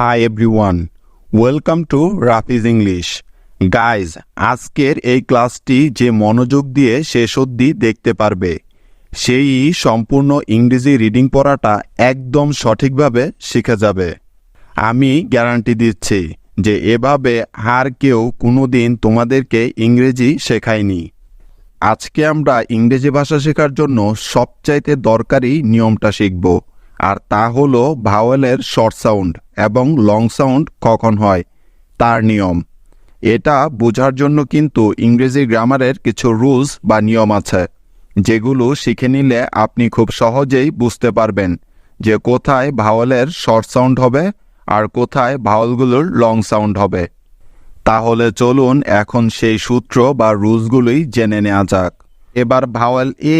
Hi everyone welcome to Rafi's English guys আজকের এই ক্লাসটি যে মনোযোগ দিয়ে শেষ অবধি দেখতে পারবে, সেই সম্পূর্ণ ইংরেজি রিডিং পড়াটা একদম সঠিকভাবে শিখে যাবে। আমি গ্যারান্টি দিচ্ছি যে এভাবে আর কেউ কোনোদিন তোমাদেরকে ইংরেজি শেখায়নি। আজকে আমরা ইংরেজি ভাষা শেখার জন্য সবচাইতে দরকারি নিয়মটা শিখব। আর তা হল ভাওয়েলের শর্ট সাউন্ড এবং লং সাউন্ড কখন হয়, তার নিয়ম। এটা বোঝার জন্য কিন্তু ইংরেজি গ্রামারের কিছু রুলস বা নিয়ম আছে, যেগুলো শিখে নিলে আপনি খুব সহজেই বুঝতে পারবেন যে কোথায় ভাওয়েলের শর্ট সাউন্ড হবে আর কোথায় ভাওয়েলগুলোর লং সাউন্ড হবে। তাহলে চলুন এখন সেই সূত্র বা রুলসগুলোই জেনে নেওয়া যাক। এবার ভাওয়াল এ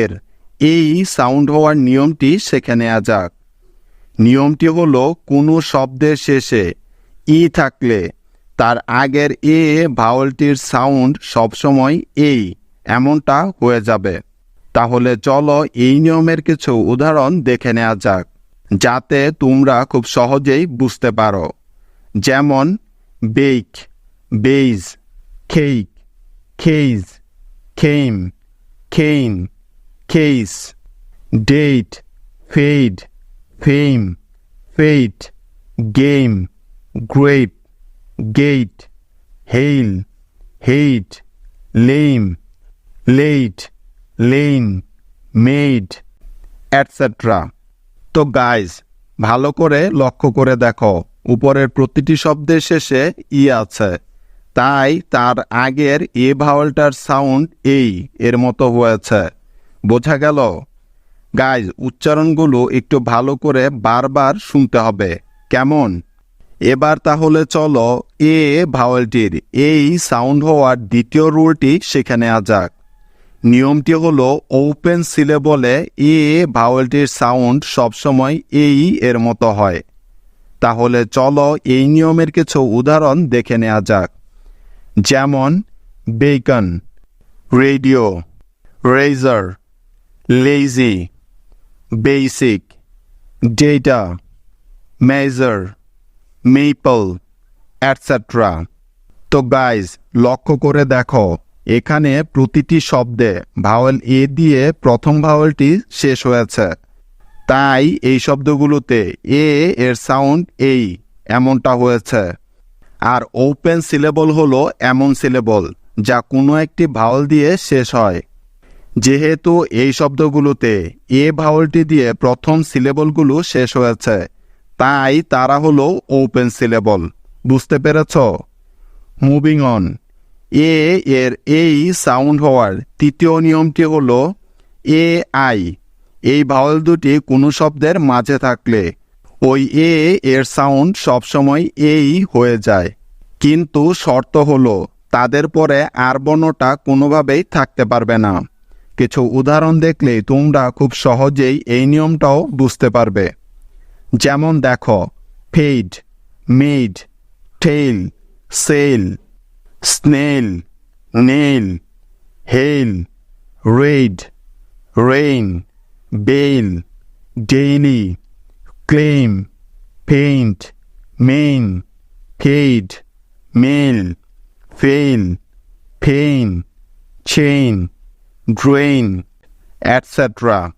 এর এই সাউন্ড হওয়ার নিয়মটি শিখে নেওয়া যাক। নিয়মটি হলো, কোনো শব্দের শেষে ই থাকলে তার আগের এ ভাওয়ালটির সাউন্ড সবসময় এই, এমনটা হয়ে যাবে। তাহলে চলো এই নিয়মের কিছু উদাহরণ দেখে নেওয়া যাক, যাতে তোমরা খুব সহজেই বুঝতে পারো। যেমন bake base cake cage came cane case date fade fame fate game grape gate hail hate lame late lane made etcetera তো গাইজ ভালো করে লক্ষ্য করে দেখো, উপরের প্রতিটি শব্দের শেষে ই আছে। তাই তার আগের এ ভাওয়ালটার সাউন্ড এই, এর মতো হয়েছে। বোঝা গেল। গাইজ উচ্চারণগুলো একটু ভালো করে বারবার শুনতে হবে। কেমন? এবার তাহলে চলো এ ভাওয়ালটির এই সাউন্ড হওয়ার দ্বিতীয় রুলটি শিখে নেওয়া যাক। নিয়মটি হলো ওপেন সিলেবলে এ ভাওয়েলটির সাউন্ড সবসময় এই এর মতো হয়। তাহলে চলো এই নিয়মের কিছু উদাহরণ দেখে নেওয়া যাক। যেমন bacon radio razor lazy basic data measure maple etcetera তো গাইজ লক্ষ্য করে দেখো, এখানে প্রতিটি শব্দে ভাওয়েল এ দিয়ে প্রথম ভাওয়েলটি শেষ হয়েছে। তাই এই শব্দগুলোতে এ এর সাউন্ড এই, এমনটা হয়েছে। আর ওপেন সিলেবল হলো এমন সিলেবল যা কোনো একটি ভাওয়েল দিয়ে শেষ হয়। যেহেতু এই শব্দগুলোতে এ ভাওয়েলটি দিয়ে প্রথম সিলেবলগুলো শেষ হয়েছে, তাই তারা হলো ওপেন সিলেবল বুঝতে পেরেছ? মুভিং অন এ এর এই সাউন্ড হওয়ার তৃতীয় নিয়মটি হল এ আই এই ভাওয়েল দুটি কোনো শব্দের মাঝে থাকলে ওই এ এর সাউন্ড সবসময় এই হয়ে যায়। কিন্তু শর্ত হলো তাদের পরে আর বর্ণটা কোনোভাবেই থাকতে পারবে না। কিছু উদাহরণ দেখলে তোমরা খুব সহজেই এই নিয়মটাও বুঝতে পারবে। যেমন দেখো fade made tail sail snail nail hail raid rain bail daily claim paint main fade mail fail feign chain drain etcetera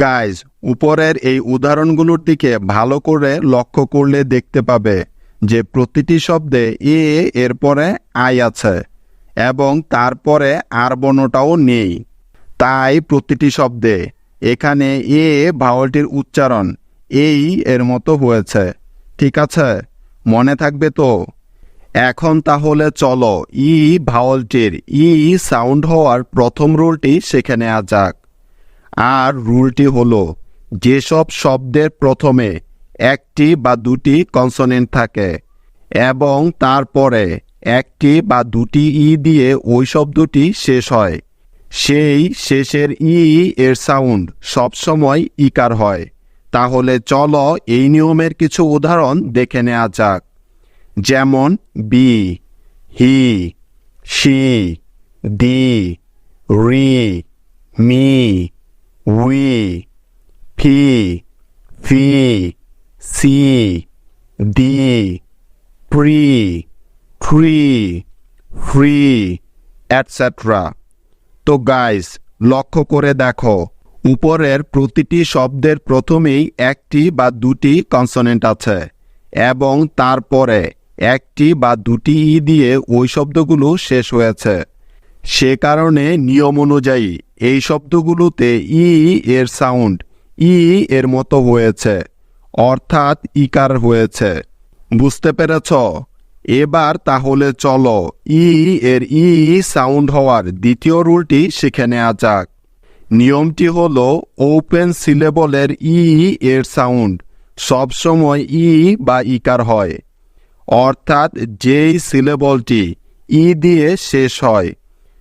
guys উপরের এই উদাহরণগুলোর দিকে ভালো করে লক্ষ্য করলে দেখতে পাবে যে প্রতিটি শব্দে এ এর পরে আই আছে এবং তারপরে আর বর্ণটাও নেই। তাই প্রতিটি শব্দে এখানে এ ভাওয়ালটির উচ্চারণ এই এর মতো হয়েছে। ঠিক আছে? মনে থাকবে তো? এখন তাহলে চলো, ই ভাওয়ালটির, ই সাউন্ড হওয়ার প্রথম রুলটি শিখে নেওয়া যাক। আর রুলটি হলো, যেসব শব্দের প্রথমে একটি বা দুটি কনসোনেন্ট থাকে এবং তারপরে একটি বা দুটি ই দিয়ে ওই শব্দটি শেষ হয়, সেই শেষের ই এর সাউন্ড সবসময় ইকার হয়। তাহলে চলো এই নিয়মের কিছু উদাহরণ দেখে নেওয়া যাক। যেমন B, he, she, the, re, me, we, fee fee, see, the, pre, free free etcetera তো গাইস, লক্ষ্য করে দেখো, উপরের প্রতিটি শব্দের প্রথমেই একটি বা দুটি কনসোনেন্ট আছে, এবং তারপরে একটি বা দুটি ই দিয়ে ওই শব্দগুলো শেষ হয়েছে। সে কারণে নিয়ম অনুযায়ী এই শব্দগুলোতে ই এর সাউন্ড, ই এর মতো হয়েছে, অর্থাৎ ইকার হয়েছে। বুঝতে পেরেছ? এবার তাহলে চলো ই এর ই সাউন্ড হওয়ার দ্বিতীয় রুলটি শিখে নেওয়া যাক। নিয়মটি হল ওপেন সিলেবলের ই এর সাউন্ড। সবসময় ই বা ইকার হয়। অর্থাৎ যেই সিলেবলটি ই দিয়ে শেষ হয়,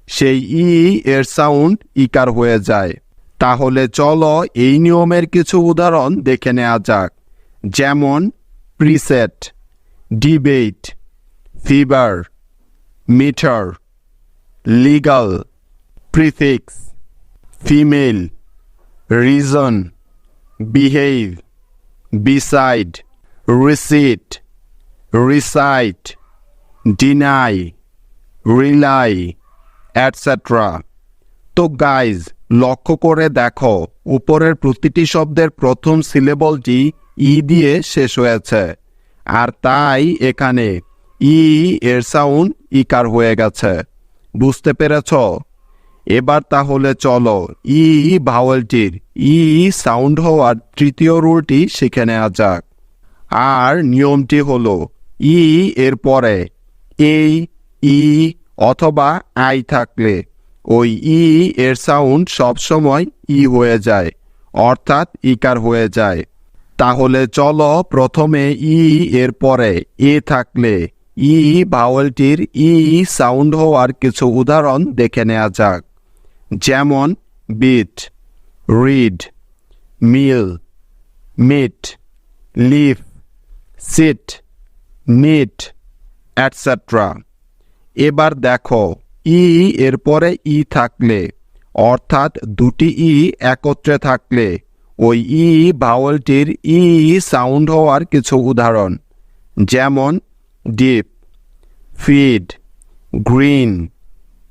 সেই ই এর সাউন্ড ইকার হয়ে যায়। তাহলে চলো এই নিয়মের কিছু উদাহরণ দেখে নেওয়া যাক। যেমন preset debate fever meter legal prefix female reason behave beside receipt recite deny rely etcetera তো গাইজ লক্ষ্য করে দেখো, উপরের প্রতিটি শব্দের প্রথম সিলেবলটি ই দিয়ে শেষ হয়েছে। আর তাই এখানে ই এর সাউন্ড ইকার হয়ে গেছে। বুঝতে পেরেছ? এবার তাহলে চলো, ই ভাওয়েলটির ই সাউন্ড হওয়ার তৃতীয় রুলটি শিখে নেওয়া যাক। আর নিয়মটি হলো ই এর পরে এই ই অথবা আই থাকলে। ওই ই এর সাউন্ড সবসময় ই হয়ে যায়, অর্থাৎ ইকার হয়ে যায়। তাহলে চলো প্রথমে ই এর পরে এ থাকলে, ই ভাওয়েলটির ই সাউন্ড হওয়ার কিছু উদাহরণ দেখে নেওয়া যাক। যেমন beat read meal meet leaf seat neat etcetera এবার দেখো, ই এর পরে ই থাকলে, অর্থাৎ দুটি ই একত্রে থাকলে, ওই ই ভাওয়েলটির ই সাউন্ড হওয়ার কিছু উদাহরণ, যেমন deep feed green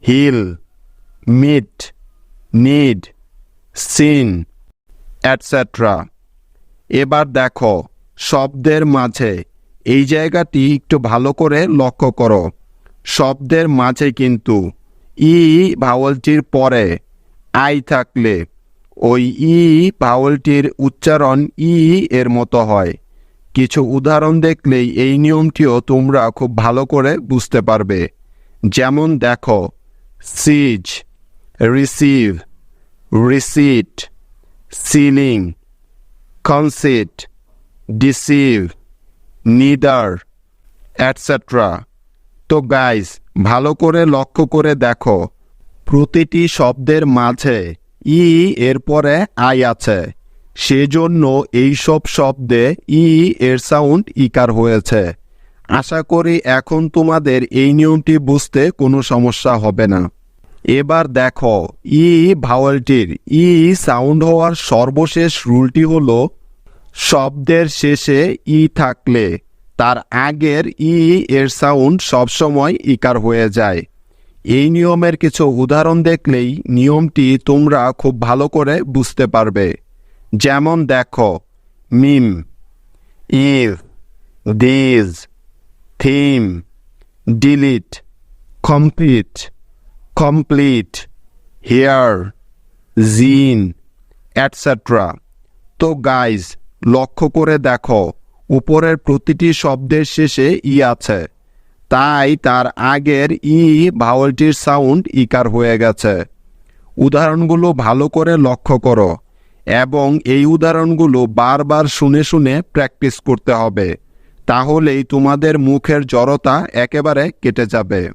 heel meet need seen etcetera এবার দেখো, শব্দের মাঝে এই জায়গাটি একটু ভালো করে লক্ষ্য করো। শব্দের মাঝে কিন্তু ই ভাওয়ালটির পরে আই থাকলে ওই ই ভাওয়ালটির উচ্চারণ ই এর মতো হয়। কিছু উদাহরণ দেখলেই এই নিয়মটিও তোমরা খুব ভালো করে বুঝতে পারবে। যেমন দেখো, seize, receive, receipt, ceiling, conceit, deceive neither etcetera তো গাইস ভালো করে লক্ষ্য করে দেখো। প্রতিটি শব্দের মাঝে ই এর পরে আই আছে। সেজন্য এইসব শব্দে ই এর সাউন্ড ইকার হয়েছে। আশা করি এখন তোমাদের এই নিয়মটি বুঝতে কোনো সমস্যা হবে না। এবার দেখো, ই ভাওয়েলটির ই সাউন্ড হওয়ার সর্বশেষ রুলটি হলো শব্দের শেষে ই থাকলে, তার আগের ই এর সাউন্ড সবসময় ইকার হয়ে যায়। এই নিয়মের কিছু উদাহরণ দেখলেই নিয়মটি তোমরা খুব ভালো করে বুঝতে পারবে। যেমন দেখো, meme eve these, theme, delete, complete complete, here, gene etcetera তো গাইজ লক্ষ্য করে দেখো, উপরের প্রতিটি শব্দের শেষে ই আছে। তাই তার আগের ই ভাওয়েলটির সাউন্ড ইকার হয়ে গেছে। উদাহরণগুলো ভালো করে লক্ষ্য করো এবং এই উদাহরণগুলো বারবার শুনে শুনে প্র্যাকটিস করতে হবে। তাহলেই তোমাদের মুখের জড়তা একেবারে কেটে যাবে।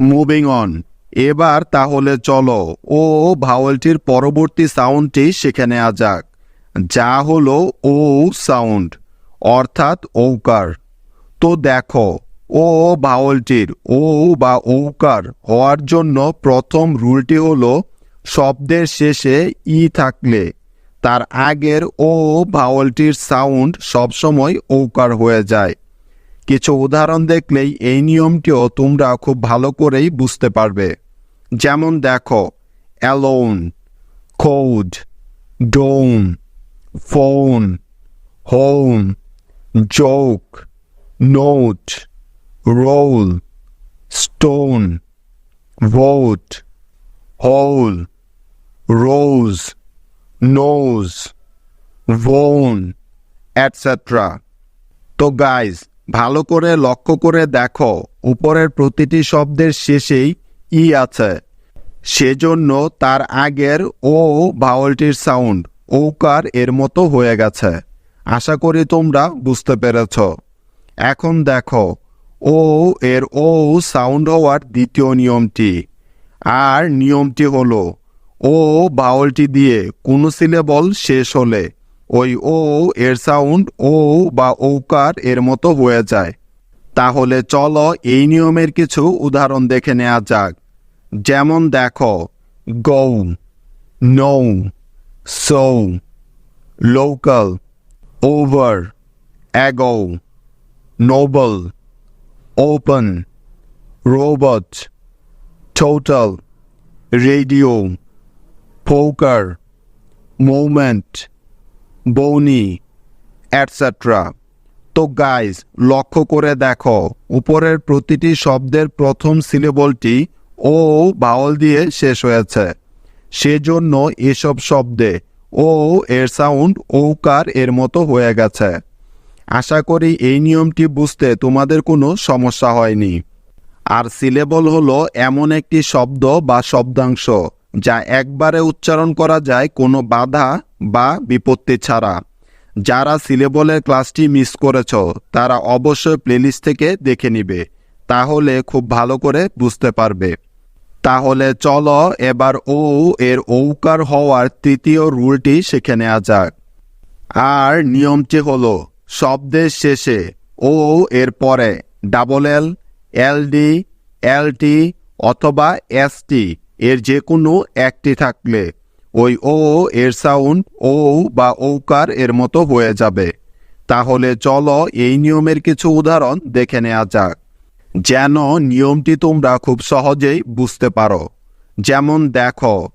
Moving on. এবার তাহলে চলো ও ভাওয়েলটির পরবর্তী সাউন্ডটি শিখে নেওয়া যাক। যা হলো ও সাউন্ড, অর্থাৎ ঔকার। তো দেখো, ও বাউলটির, ও বা ঔকার হওয়ার জন্য প্রথম রুলটি হলো, শব্দের শেষে ই থাকলে, তার আগের ও ভাওয়েলটির সাউন্ড সবসময় ঔকার হয়ে যায়। কিছু উদাহরণ দেখলেই এই নিয়মটিও তোমরা খুব ভালো করেই বুঝতে পারবে। যেমন দেখো, alone code dome phone home joke note role stone vote hole rose nose bone etcetera তো গাইজ ভালো করে লক্ষ্য করে দেখো, উপরের প্রতিটি শব্দের শেষেই ই আছে। সেজন্য তার আগের ও ভাওয়ালটির সাউন্ড ওকার এর মতো হয়ে গেছে। আশা করি তোমরা বুঝতে পেরেছ। এখন দেখো ও এর ও সাউন্ড হওয়ার দ্বিতীয় নিয়মটি। আর নিয়মটি হলো ও বাউলটি দিয়ে কোনো সিলেবল শেষ হলে ওই ও এর সাউন্ড ও বা ওকার এর মতো হয়ে যায়। তাহলে চলো এই নিয়মের কিছু উদাহরণ দেখে নেওয়া যাক। যেমন দেখো go no so local over ago noble open robot total radio poker moment bony etcetera তো গাইজ লক্ষ্য করে দেখো, উপরের প্রতিটি শব্দের প্রথম সিলেবলটি ও বাউল দিয়ে শেষ হয়েছে। সেজন্য এসব শব্দে ও এর সাউন্ড ওকার এর মতো হয়ে গেছে। আশা করি এই নিয়মটি বুঝতে তোমাদের কোনো সমস্যা হয়নি। আর সিলেবল হলো এমন একটি শব্দ বা শব্দাংশ যা একবারে উচ্চারণ করা যায় কোনো বাধা বা বিপত্তি ছাড়া। যারা সিলেবলের ক্লাসটি মিস করেছ, তারা অবশ্যই প্লেলিস্ট থেকে দেখে নিবে। তাহলে খুব ভালো করে বুঝতে পারবে। তাহলে চলো এবার ও এর ঔকার হওয়ার তৃতীয় রুলটি শিখে নেওয়া যাক। আর নিয়মটি হল শব্দের শেষে ও এর পরে ডাবল এল এলডি এলটি অথবা এসটি এর যে কোনো একটি থাকলে ওই ও এর সাউন্ড ও বা ঔকার এর মতো হয়ে যাবে। তাহলে চলো এই নিয়মের কিছু উদাহরণ দেখে নেওয়া যাক। যেন নিয়মটি তোমরা খুব সহজেই বুঝতে পারো। যেমন দেখো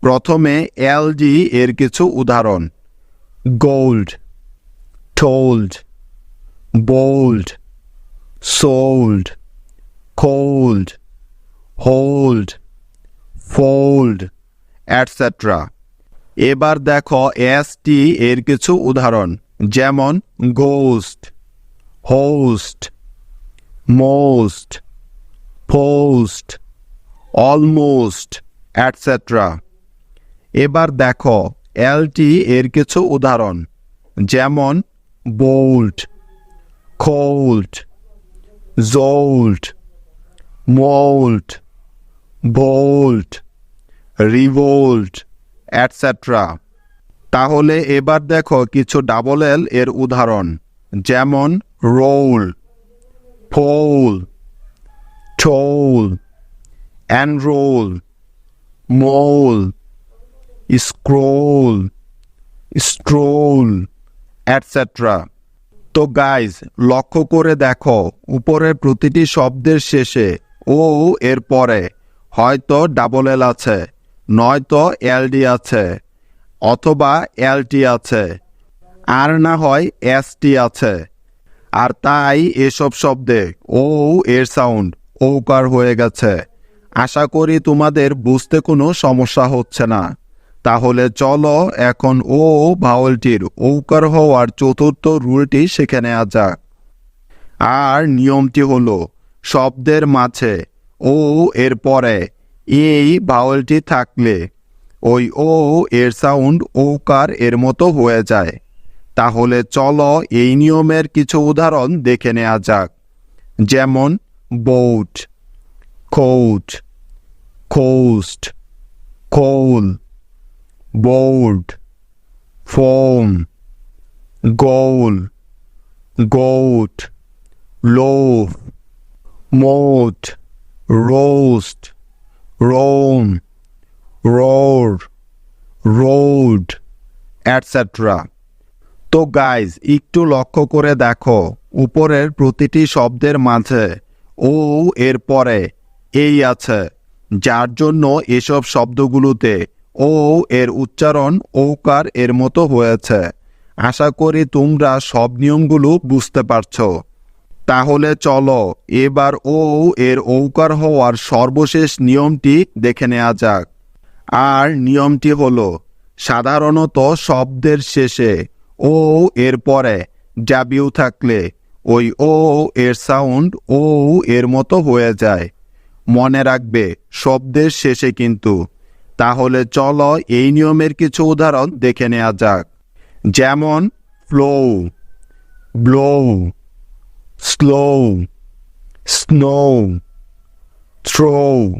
প্রথমে এলজি এর কিছু উদাহরণ। Gold told bold sold cold, hold fold et cetera এবার দেখো এস টি এর কিছু উদাহরণ যেমন ghost host most post almost et cetera এবার দেখো এলটি এর কিছু উদাহরণ যেমন bolt cold, zold, mold, bold, revolt et cetera তাহলে এবার দেখো কিছু ডাবল এল এর উদাহরণ যেমন roll foal toll enroll mole scroll stroll etcetera তো গাইজ লক্ষ্য করে দেখো, উপরের প্রতিটি শব্দের শেষে ও, এর পরে হয়তো ডাবল এল আছে, নয়তো এলডি আছে, অথবা এলটি আছে, আর না হয় এসটি আছে। আর তাই এসব শব্দে ও এর সাউন্ড ওকার হয়ে গেছে। আশা করি তোমাদের বুঝতে কোনো সমস্যা হচ্ছে না। তাহলে চলো এখন ও ভাওয়ালটির ঔকার হওয়ার চতুর্থ রুলটি শিখে নেওয়া যাক। আর নিয়মটি হলো, শব্দের মাঝে ও এর পরে এই ভাওয়ালটি থাকলে ওই ও এর সাউন্ড ওকার এর মতো হয়ে যায়। তাহলে চলো এই নিয়মের কিছু উদাহরণ দেখে নেওয়া যাক। যেমন boat coat coast coal board foam goal goat loaf moat roast roam road road etcetera তো গাইজ একটু লক্ষ্য করে দেখো, উপরের প্রতিটি শব্দের মাঝে ও এর পরে এই আছে। যার জন্য এসব শব্দগুলোতে ও এর উচ্চারণ ঔকার এর মতো হয়েছে। আশা করি তোমরা সব নিয়মগুলো বুঝতে পারছ। তাহলে চলো, এবার ও, এর ঔকার হওয়ার সর্বশেষ নিয়মটি দেখে নেওয়া যাক। আর নিয়মটি হলো, সাধারণত শব্দের শেষে ও এর পরে ডাবিউ থাকলে ওই ও এর সাউন্ড ও এর মতো হয়ে যায়। মনে রাখবে শব্দের শেষে কিন্তু। তাহলে চলো এই নিয়মের কিছু উদাহরণ দেখে নেওয়া যাক। যেমন flow blow slow snow throw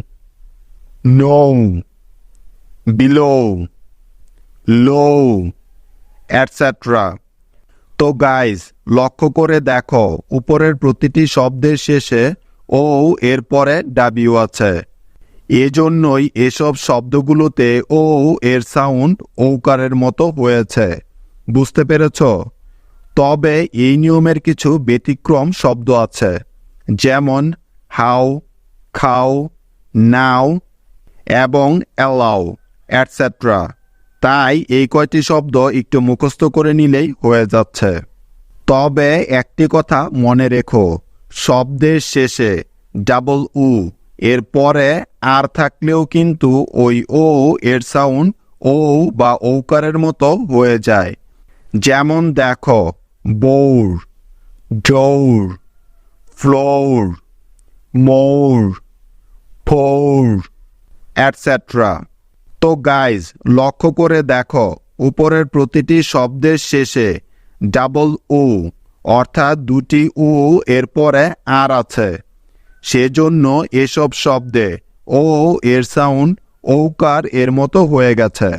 know below low etcetera তো গাইজ লক্ষ্য করে দেখো, উপরের প্রতিটি শব্দের শেষে ও এর পরে ডাবিউ আছে। এজন্যই এসব শব্দগুলোতে ও, এর সাউন্ড ওকারের মতো হয়েছে। বুঝতে পেরেছ? তবে এই নিয়মের কিছু ব্যতিক্রম শব্দ আছে, যেমন হাউ খাও নাও এবং অ্যালাও অ্যাটসেট্রা তাই এই কয়টি শব্দ একটু মুখস্থ করে নিলেই হয়ে যাচ্ছে। তবে একটি কথা মনে রেখো, শব্দের শেষে ডাবল উ, এর পরে আর থাকলেও কিন্তু ওই ও এর সাউন্ড ও বা ঔকারের মতো হয়ে যায়। যেমন দেখো, boar, your, floor, moor, four etcetera তো গাইজ লক্ষ্য করে দেখো, উপরের প্রতিটি শব্দের শেষে ডাবল উ অর্থাৎ দুটি উ এর পরে আর আছে। সেজন্য এসব শব্দে ও এর সাউন্ড ঔকার এর মতো হয়ে গেছে।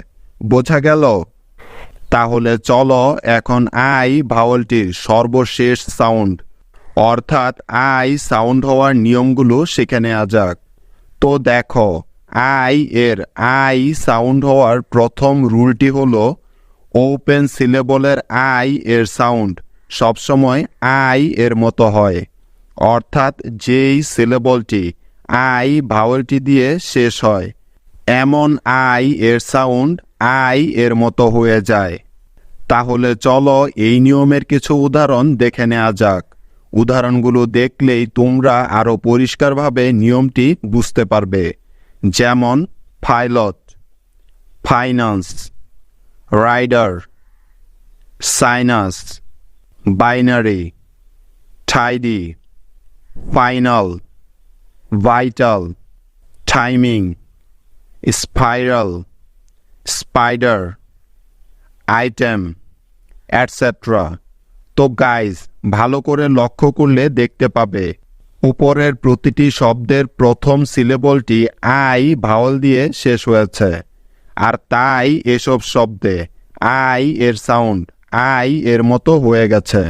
বোঝা গেল? তাহলে চলো এখন আই ভাওয়ালটির সর্বশেষ সাউন্ড অর্থাৎ আই সাউন্ড হওয়ার নিয়মগুলো শিখে নেওয়া যাক। তো দেখো আই এর আই সাউন্ড হওয়ার প্রথম রুলটি হল ওপেন সিলেবলের আই এর সাউন্ড। সবসময় আই এর মতো হয়। অর্থাৎ যেই সিলেবলটি, আই ভাওয়েলটি দিয়ে শেষ হয়, এমন আই এর সাউন্ড আই এর মতো হয়ে যায়। তাহলে চলো এই নিয়মের কিছু উদাহরণ দেখে নেওয়া যাক। উদাহরণগুলো দেখলেই তোমরা আরও পরিষ্কারভাবে নিয়মটি বুঝতে পারবে। যেমন pilot finance rider sinus binary tidy final vital timing spiral spider item etcetera তো গাইজ ভালো করে লক্ষ্য করলে দেখতে পাবে উপরের প্রতিটি শব্দের প্রথম সিলেবলটি আই ভাওয়াল দিয়ে শেষ হয়েছে, আর তাই এসব শব্দে আই এর সাউন্ড আই এর মতো হয়ে গেছে।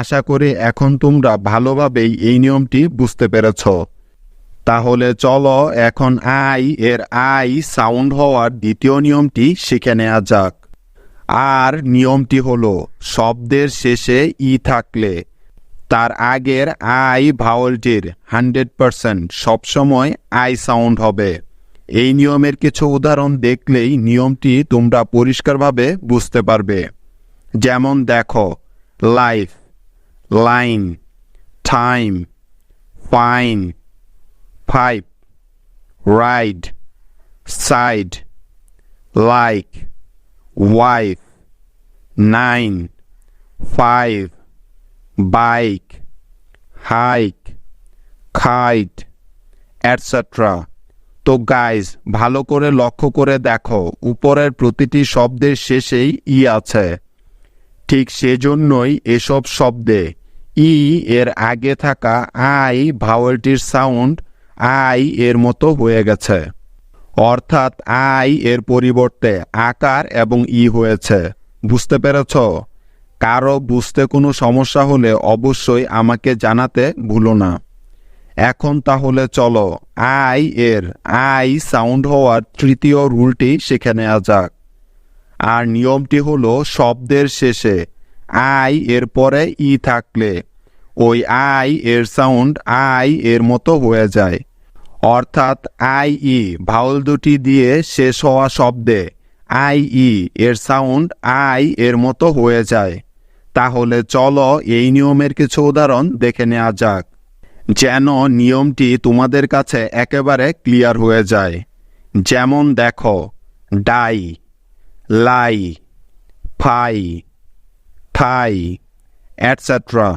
আশা করি এখন তোমরা ভালোভাবেই এই নিয়মটি বুঝতে পেরেছ। তাহলে চলো এখন আই এর আই সাউন্ড হওয়ার দ্বিতীয় নিয়মটি শিখে নেওয়া যাক। আর নিয়মটি হলো, শব্দের শেষে ই থাকলে তার আগের আই ভাওয়ালটির হান্ড্রেড পারসেন্ট সবসময় আই সাউন্ড হবে। এই নিয়মের কিছু উদাহরণ দেখলেই নিয়মটি তোমরা পরিষ্কারভাবে বুঝতে পারবে। যেমন দেখো life line time fine five ride side like wife nine five bike hike kite etcetera তো গাইজ ভালো করে লক্ষ্য করে দেখো, উপরের প্রতিটি শব্দের শেষেই ই আছে। ঠিক সেজন্যই এসব শব্দে ই এর আগে থাকা আই ভাওয়েলটির সাউন্ড আই এর মতো হয়ে গেছে। অর্থাৎ আই এর পরিবর্তে আকার এবং ই হয়েছে। বুঝতে পেরেছ? কারও বুঝতে কোনো সমস্যা হলে অবশ্যই আমাকে জানাতে ভুলো না। এখন তাহলে চলো, আই এর, আই সাউন্ড হওয়ার তৃতীয় রুলটি শিখে নেওয়া যাক। আর নিয়মটি হলো শব্দের শেষে আই এর পরে ই থাকলে ওই আই এর সাউন্ড আই এর মতো হয়ে যায়। অর্থাৎ আই ই ভাউল দুটি দিয়ে শেষ হওয়া শব্দে আই ই এর সাউন্ড আই এর মতো হয়ে যায়। তাহলে চলো এই নিয়মের কিছু উদাহরণ দেখে নেওয়া যাক। যেন নিয়মটি তোমাদের কাছে একেবারে ক্লিয়ার হয়ে যায়। যেমন দেখো, die, lie, fie, thy et cetera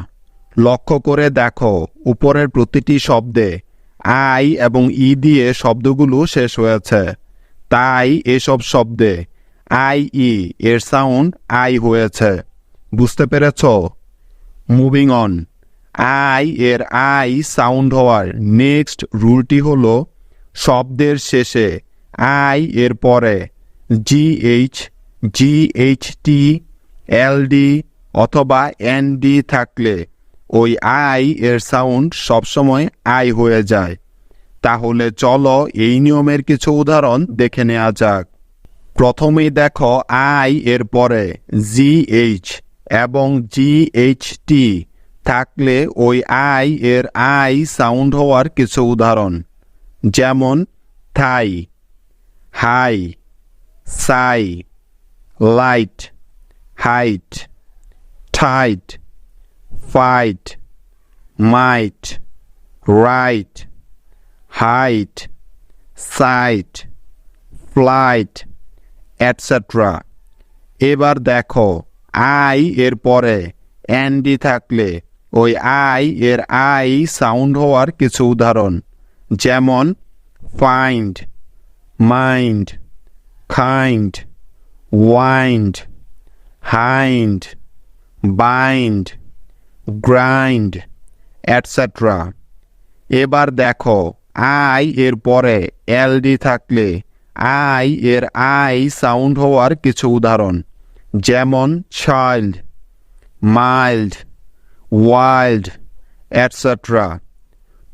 লক্ষ্য করে দেখো, উপরের প্রতিটি শব্দে আই এবং ই দিয়ে শব্দগুলো শেষ হয়েছে। তাই এসব শব্দে আই ই এর সাউন্ড আই হয়েছে। বুঝতে পেরেছ? মুভিং অন আই এর আই সাউন্ড হওয়ার নেক্সট রুলটি হল শব্দের শেষে। আই এর পরে। G H G H T L D অথবা এন ডি থাকলে ওই আই এর সাউন্ড সবসময় আই হয়ে যায়। তাহলে চলো এই নিয়মের কিছু উদাহরণ দেখে নেওয়া যাক। প্রথমেই দেখো আই এর পরে। জি এইচ এবং জি এইচ টি থাকলে ওই আই এর আই সাউন্ড হওয়ার কিছু উদাহরণ। যেমন, thigh, high, sigh, light, height, tight, fight, might, right, height, sight, flight etcetera এবার দেখো আই এর পরে অ্যান্ডি থাকলে, ওই আই এর আই সাউন্ড হওয়ার কিছু উদাহরণ। যেমন find mind kind wind hind bind grind etcetera এবার দেখো, আই এর পরে এলডি থাকলে, আই এর আই সাউন্ড হওয়ার কিছু উদাহরণ। যেমন চাইল্ড মাইল্ড ওয়াইল্ড অ্যাটসেট্রা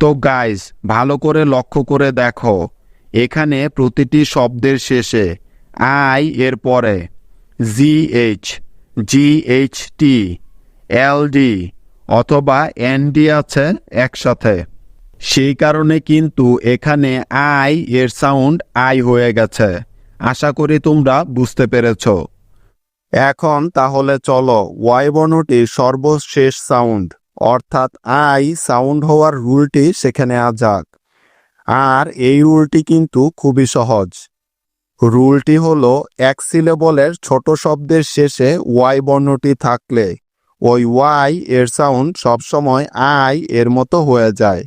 তো গাইজ ভালো করে লক্ষ্য করে দেখো, এখানে প্রতিটি শব্দের শেষে আই এর পরে G H G H T L D অথবা এন ডি আছে একসাথে। সেই কারণে কিন্তু এখানে আই এর সাউন্ড আই হয়ে গেছে। আশা করি তোমরা বুঝতে পেরেছ। এখন তাহলে চলো ওয়াই বর্ণটির সর্বশেষ সাউন্ড, অর্থাৎ আই সাউন্ড হওয়ার রুলটি সেখানে আ যাক। আর এই রুলটি কিন্তু খুবই সহজ। রুলটি হলো এক সিলেবলের ছোট শব্দের শেষে ওয়াই বর্ণটি থাকলে, ওই ওয়াই এর সাউন্ড সবসময় আই এর মতো হয়ে যায়।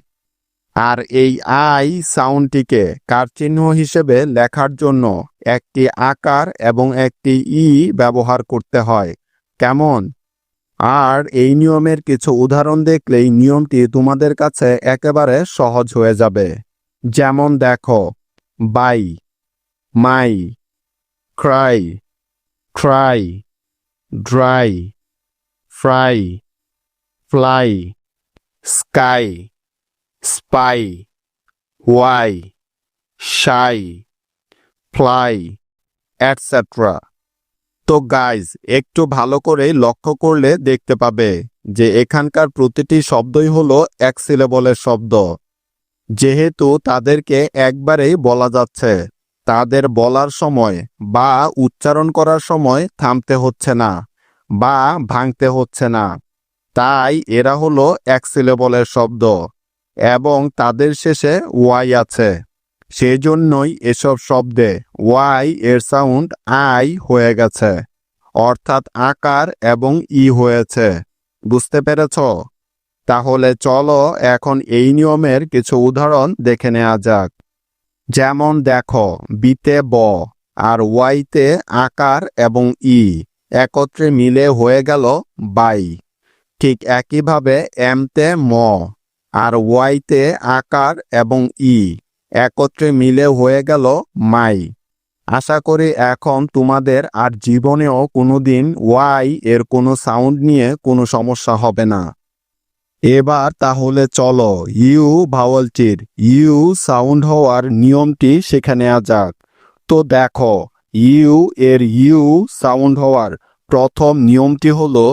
আর এই আই সাউন্ডটিকে কার চিহ্ন হিসেবে লেখার জন্য একটি আকার এবং একটি ই ব্যবহার করতে হয়। কেমন? আর এই নিয়মের কিছু উদাহরণ দেখলেই নিয়মটি তোমাদের কাছে একেবারে সহজ হয়ে যাবে। যেমন দেখো, by, my, cry try dry, fry, fly, sky, spy, why, shy. Fly etcetera তো গাইজ একটু ভালো করে লক্ষ্য করলে দেখতে পাবে যে এখানকার প্রতিটি শব্দই হলো এক সিলেবলের শব্দ। যেহেতু তাদেরকে একবারেই বলা যাচ্ছে, তাদের বলার সময় বা উচ্চারণ করার সময় থামতে হচ্ছে না বা ভাঙতে হচ্ছে না। তাই এরা হলো এক সিলেবলের শব্দ এবং তাদের শেষে ওয়াই আছে। সেজন্যই এসব শব্দে ওয়াই এর সাউন্ড আই হয়ে গেছে, অর্থাৎ আকার এবং ই হয়েছে। বুঝতে পেরেছ? তাহলে চলো এখন এই নিয়মের কিছু উদাহরণ দেখে নেওয়া যাক। যেমন দেখো, বিতে ব আর ওয়াইতে আকার এবং ই একত্রে মিলে হয়ে গেল বাই। ঠিক একইভাবে এমতে ম আর ওয়াইতে আকার এবং ই একত্রে মিলে হয়ে গেল মাই। আশা করি এখন তোমাদের আর জীবনেও কোনো দিন ওয়াই এর কোনো সাউন্ড নিয়ে কোনো সমস্যা হবে না। এবার তাহলে চলো, ইউ ভাওয়ালটির, ইউ সাউন্ড হওয়ার নিয়মটি সেখানে নেওয়া যাক। তো দেখো, ইউ এর ইউ সাউন্ড হওয়ার প্রথম নিয়মটি হলো,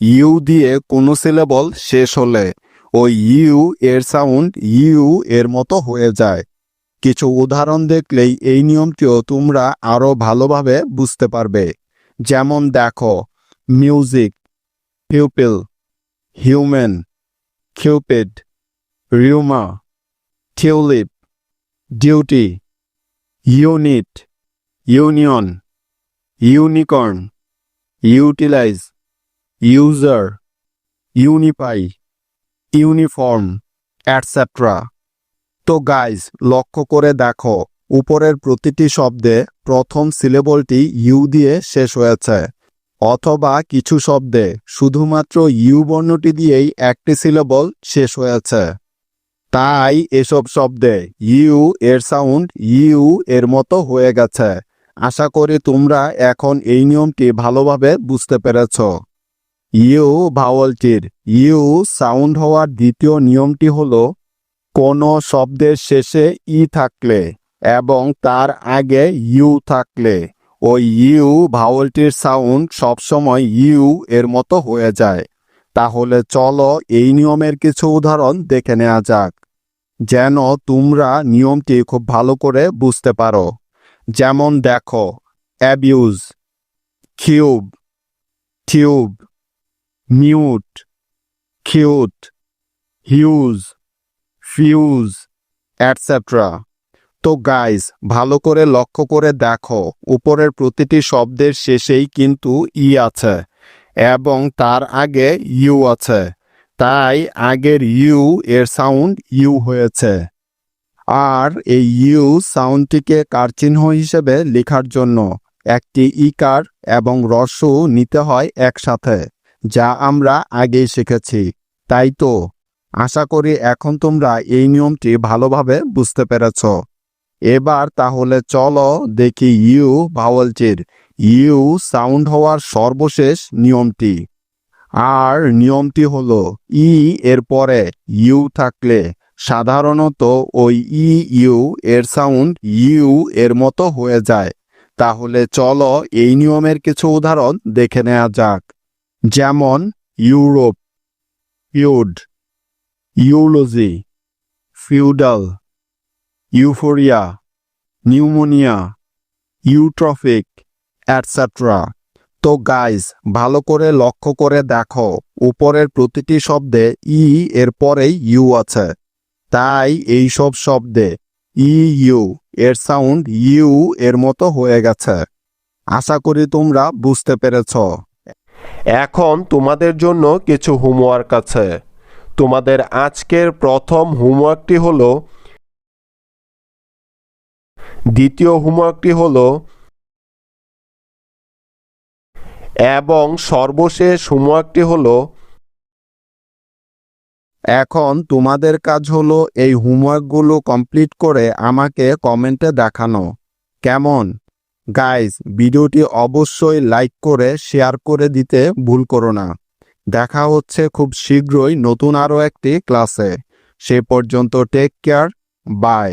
ইউ দিয়ে কোনো সিলেবল শেষ হলে, ওই ইউ এর সাউন্ড ইউ এর মতো হয়ে যায়। কিছু উদাহরণ দেখলেই এই নিয়মটিও তোমরা আরও ভালোভাবে বুঝতে পারবে। যেমন দেখো music pupil human cupid rheuma tulip duty unit union unicorn utilize user unify uniform etcetera তো গাইজ লক্ষ্য করে দেখো, উপরের প্রতিটি শব্দে প্রথম সিলেবলটি ইউ দিয়ে শেষ হয়েছে, অথবা কিছু শব্দে শুধুমাত্র ইউ বর্ণটি দিয়েই একটি সিলেবল শেষ হয়েছে। তাই এসব শব্দে ইউ এর সাউন্ড ইউ এর মতো হয়ে গেছে। আশা করি তোমরা এখন এই নিয়মটি ভালোভাবে বুঝতে পেরেছ। ইউ ভাওয়ালটির ইউ সাউন্ড হওয়ার দ্বিতীয় নিয়মটি হলো কোনো শব্দের শেষে ই থাকলে এবং তার আগে ইউ থাকলে। ওই ইউ ভাওয়ালটির সাউন্ড সবসময় ইউ এর মতো হয়ে যায়। তাহলে চলো এই নিয়মের কিছু উদাহরণ দেখে নেওয়া যাক। যেন তোমরা নিয়মটি খুব ভালো করে বুঝতে পারো। যেমন দেখো abuse cube tube mute cute huge fuse etcetera তো গাইস ভালো করে লক্ষ্য করে দেখো, উপরের প্রতিটি শব্দের শেষেই কিন্তু ই আছে এবং তার আগে ইউ আছে। তাই আগের ইউ এর সাউন্ড ইউ হয়েছে। আর এই ইউ সাউন্ডটিকে কারচিহ্ন হিসেবে লেখার জন্য একটি ইকার এবং রস্য নিতে হয় একসাথে, যা আমরা আগেই শিখেছি। তাই তো? আশা করি এখন তোমরা এই নিয়মটি ভালোভাবে বুঝতে পেরেছ। এবার তাহলে চলো দেখি ইউ ভাওয়ালটির ইউ সাউন্ড হওয়ার সর্বশেষ নিয়মটি। আর নিয়মটি হলো ই এর পরে ইউ থাকলে সাধারণত ওই ই ইউ এর সাউন্ড ইউ এর মতো হয়ে যায়। তাহলে চলো এই নিয়মের কিছু উদাহরণ দেখে নেওয়া যাক। যেমন Europe, ইউড eulogy, feudal, euphoria, pneumonia, eutrophic etcetera তো গাইজ ভালো করে লক্ষ্য করে দেখো, উপরের প্রতিটি শব্দে ই এর পরেই ইউ আছে। তাই এই সব শব্দে ই, ইউ এর সাউন্ড ইউ এর মতো হয়ে গেছে। আশা করি তোমরা বুঝতে পেরেছ। এখন তোমাদের জন্য কিছু হোমওয়ার্ক আছে। তোমাদের আজকের প্রথম হোমওয়ার্কটি হলো, দ্বিতীয় হোমওয়ার্কটি হলো, এবং সর্বশেষ হোমওয়ার্কটি হলো, এখন তোমাদের কাজ হলো এই হোমওয়ার্কগুলো কমপ্লিট করে আমাকে কমেন্টে দেখানো। কেমন? গাইজ ভিডিওটি অবশ্যই লাইক করে শেয়ার করে দিতে ভুল করো না। দেখা হচ্ছে খুব শীঘ্রই নতুন আরও একটি ক্লাসে। সে পর্যন্ত টেক কেয়ার বাই